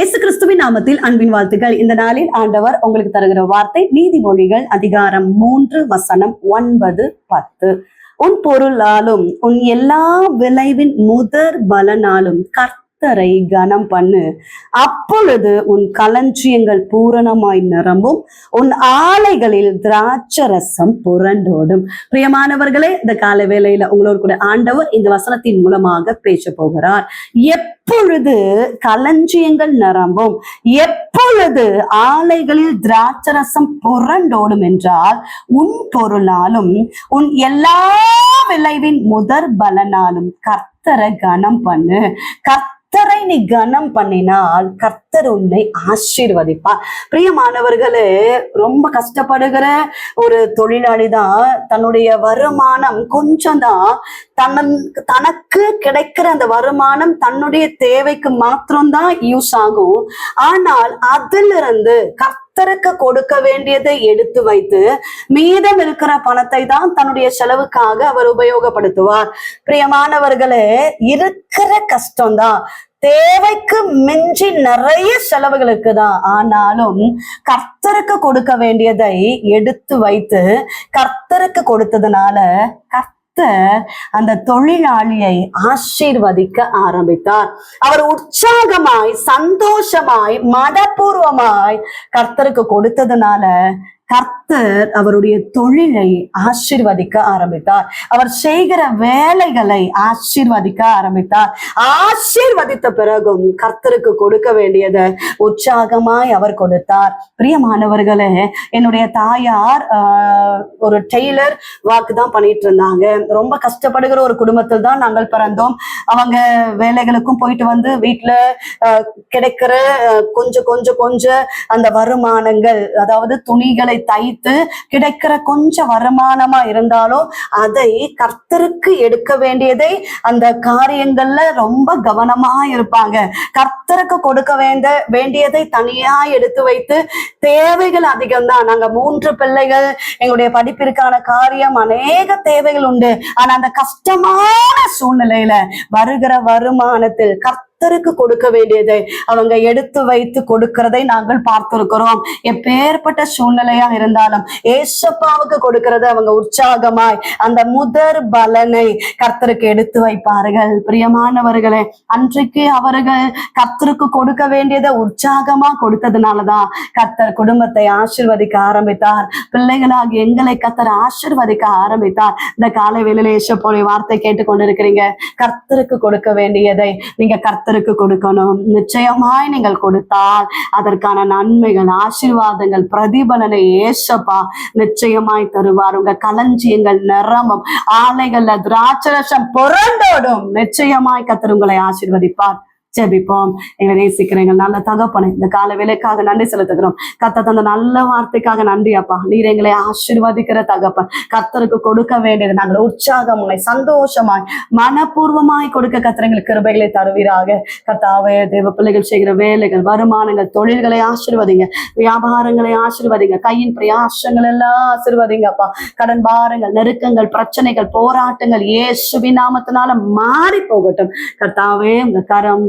இயேசு கிறிஸ்துவின் நாமத்தில் அன்பின் வாழ்த்துக்கள். இந்த நாளில் ஆண்டவர் உங்களுக்கு தருகிற வார்த்தை நீதிமொழிகள் அதிகாரம் மூன்று வசனம் ஒன்பது பத்து. உன் பொருளாலும் உன் எல்லா விளைவின் முதற் பலனாலும் கத்தரை கனம் பண்ணு. அப்பொழுது உன் களஞ்சியங்கள் பூரணமாய் நிரம்பும். உன் ஆலைகளில் திராட்சரசம் புரண்டோடும். பிரியமானவர்களே இந்த கால வேளையில உங்களோடு கூட ஆண்டவர் இந்த வசனத்தின் மூலமாக பேச போகிறார். எப்பொழுது களஞ்சியங்கள் நிரம்பும்? எப்பொழுது ஆலைகளில் திராட்சரசம் புரண்டோடும் என்றால் உன் பொருளாலும் உன் எல்லா விளைவின் முதற் பலனாலும் கர்த்தரை கனம் பண்ணு. கர்த்த கர்த்தரை நீ கனம் பண்ணினால் கர்த்தர் உன்னை ஆசீர்வதிப்பார். பிரியமானவர்களே ரொம்ப கஷ்டப்படுகிற ஒரு தொழிலாளி தான் தன்னுடைய வருமானம் கொஞ்சம் தான் தன்னன் தனக்கு கிடைக்கிற அந்த வருமானம் தன்னுடைய தேவைக்கு மாத்திரம்தான் யூஸ் ஆகும். ஆனால் அதிலிருந்து கர்த்தருக்கு கொடுக்க வேண்டியதை எடுத்து வைத்து மீதம் இருக்கிற பணத்தை தான் தன்னுடைய செலவுக்காக அவர் உபயோகப்படுத்துவார். பிரியமானவர்களே இருக்கிற கஷ்டம்தான் தேவைக்கு மிஞ்சி நிறைய செலவுகள் இருக்குதான் ஆனாலும் கர்த்தருக்கு கொடுக்க வேண்டியதை எடுத்து வைத்து கர்த்தருக்கு கொடுத்ததுனால கர்த்தர் அந்த தொழிலாளியை ஆசீர்வதிக்க ஆரம்பித்தார். அவர் உற்சாகமாய் சந்தோஷமாய் மதபூர்வமாய் கர்த்தருக்கு கொடுத்ததுனால கர்த்தர் அவருடைய தொழிலை ஆசீர்வதிக்க ஆரம்பித்தார். அவர் செய்கிற வேலைகளை ஆசீர்வதிக்க ஆரம்பித்தார். ஆசீர்வதித்த பிறகும் கர்த்தருக்கு கொடுக்க வேண்டியதை உற்சாகமாய் அவர் கொடுத்தார். பிரியமானவர்களே என்னுடைய தாயார் ஆஹ், ஒரு டெய்லர் வாக்கு தான் பண்ணிட்டு இருந்தாங்க. ரொம்ப கஷ்டப்படுகிற ஒரு குடும்பத்தில் தான் நாங்கள் பிறந்தோம். அவங்க வேலைகளுக்கும் போயிட்டு வந்து வீட்டுல ஆஹ், கிடைக்கிற கொஞ்சம் கொஞ்சம் கொஞ்சம் அந்த வருமானங்கள் அதாவது துணிகளை தைத்து கிடைக்கிற கொஞ்சம் வருமானமா இருந்தாலும் அதை கர்த்தருக்கு எடுக்க வேண்டியதை அந்த காரியங்கள்ல ரொம்ப கவனமா இருப்பாங்க. கர்த்தருக்கு கொடுக்க வேண்ட வேண்டியதை தனியா எடுத்து வைத்து தேவைகள் அதிகம்தான். நாங்க மூன்று பிள்ளைகள் எங்களுடைய படிப்பிற்கான காரியம் அநேக தேவைகள் உண்டு. ஆனா அந்த கஷ்டமான சூழ்நிலையில வருகிற வருமானத்தில் கர்த்தருக்கு கொடுக்க வேண்டியதை அவங்க எடுத்து வைத்து கொடுக்கிறதை நாங்கள் பார்த்திருக்கிறோம். எப்பேற்பட்ட சூழ்நிலையா இருந்தாலும் ஏசப்பாவுக்கு கொடுக்கறது அவங்க உற்சாகமாய் அந்த முதற் பலனை கர்த்தருக்கு எடுத்து வைப்பார்கள். பிரியமானவர்களே அன்றைக்கு அவர்கள் கர்த்தருக்கு கொடுக்க வேண்டியதை உற்சாகமா கொடுத்ததுனாலதான் கர்த்தர் குடும்பத்தை ஆசிர்வதிக்க ஆரம்பித்தார். பிள்ளைகளாக எங்களை கர்த்தர் ஆசிர்வதிக்க ஆரம்பித்தார். இந்த காலை வேளையில ஏசப்போடைய வார்த்தை கேட்டுக்கொண்டிருக்கிறீங்க. கர்த்தருக்கு கொடுக்க வேண்டியதை நீங்க கத்தருக்கு கொடுக்கணும். நிச்சயமாய் நீங்கள் கொடுத்தால் அதற்கான நன்மைகள் ஆசீர்வாதங்கள் பிரதிபலனை ஏசப்பா நிச்சயமாய் தருவார். உங்க களஞ்சியங்கள் நிறமும் ஆலைகள்ல திராட்சரசம் புரண்டோடும் நிச்சயமாய் கத்தர் உங்களை ஆசீர்வதிப்பார். ஜெபிப்போம். எங்களை நேசிக்கிற எங்கள் நல்ல தகப்பனை இந்த கால வேலைக்காக நன்றி செலுத்துகிறோம். கத்த தந்த நல்ல வார்த்தைக்காக நன்றி அப்பா. நீர் எங்களை ஆசீர்வதிக்கிற தகப்பன். கத்தருக்கு கொடுக்க வேண்டியது நாங்கள் உற்சாகமாய் சந்தோஷமாய் மனப்பூர்வமாய் கொடுக்க கர்த்தர் எங்களுக்கு கிருபைகளை தருவீராக. கர்த்தாவே தேவ பிள்ளைகள் செய்கிற வேலைகள் வருமானங்கள் தொழில்களை ஆசிர்வதிங்க. வியாபாரங்களை ஆசிர்வதிங்க. கையின் பிரயாசங்கள் எல்லாம் ஆசிர்வதிங்க அப்பா. கடன் பாரங்கள் நெருக்கங்கள் பிரச்சனைகள் போராட்டங்கள் ஏசுவி நாமத்தினால மாறி போகட்டும். கர்த்தாவே உங்க கரம்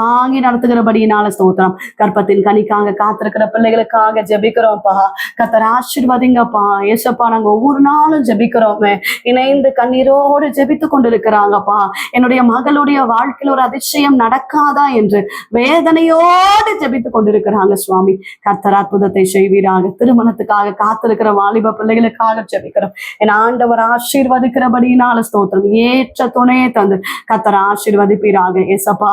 தாங்கி நடத்துகிறபடியினால ஸ்தோத்திரம். கற்பத்தின் கனிக்காக காத்திருக்கிற பிள்ளைகளுக்காக ஜபிக்கிறோம்ப்பா. கத்தர் ஆசிர்வதிங்கப்பா. ஏசப்பா நாங்க ஒவ்வொரு நாளும் ஜெபிக்கிறோமே. இணைந்து கண்ணீரோடு ஜெபித்து கொண்டிருக்கிறாங்கப்பா. என்னுடைய மகளுடைய வாழ்க்கையில் ஒரு அதிசயம் நடக்காதா என்று வேதனையோடு ஜபித்து கொண்டிருக்கிறாங்க சுவாமி. கர்த்தர் அற்புதத்தை செய்வீராக. திருமணத்துக்காக காத்திருக்கிற வாலிப பிள்ளைகளுக்காக ஜெபிக்கிறோம். என் ஆண்டவர் ஆசீர்வதிக்கிறபடியினால ஸ்தோத்திரம். ஏற்ற துணையை தந்து கத்தர் ஆசீர்வதிப்பீராக. ஏசப்பா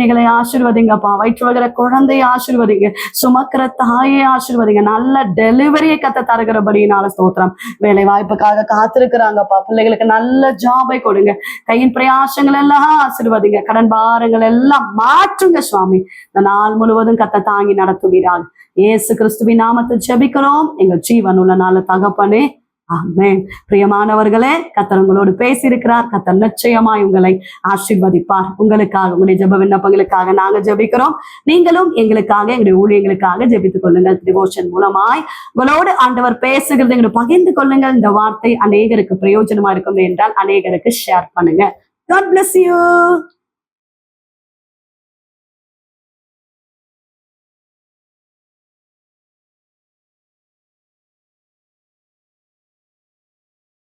கர்ப்பிணிகளை ஆசிர்வதிங்கப்பா வயிற்று வகிற குழந்தையை ஆசிர்வதிங்க சுமக்கிற தாயை ஆசிர்வதிங்க. நல்ல டெலிவரியை கத்த தருகிறபடியினால ஸ்தோத்திரம். வேலை வாய்ப்புக்காக காத்திருக்கிறாங்கப்பா. பிள்ளைகளுக்கு நல்ல ஜாபை கொடுங்க. கையின் பிரயாசங்கள் எல்லாம் ஆசிர்வதிங்க. கடன் பாரங்கள் எல்லாம் மாற்றுங்க சுவாமி. இந்த நாள் முழுவதும் கத்த தாங்கி நடத்துவீராக. ஏசு கிறிஸ்துவின் நாமத்தை ஜெபிக்கிறோம். எங்கள் ஜீவன் உள்ள நாள தகப்பனே ஆமேன். பிரியமானவர்களே கத்தர் உங்களோடு பேசியிருக்கிறார். கத்தர் நிச்சயமாய் உங்களை ஆசீர்வதிப்பார். உங்களுக்காக உங்களுடைய ஜெப விண்ணப்பங்களுக்காக நாங்க ஜெபிக்கிறோம். நீங்களும் எங்களுக்காக எங்களுடைய ஊழியங்களுக்காக ஜபித்துக் கொள்ளுங்கள். டிவோஷன் மூலமாய் உங்களோடு ஆண்டவர் பேசுகிறது எங்களை பகிர்ந்து கொள்ளுங்கள். இந்த வார்த்தை அநேகருக்கு பிரயோஜனமா இருக்கும் என்றால் அநேகருக்கு ஷேர் பண்ணுங்க. God bless you.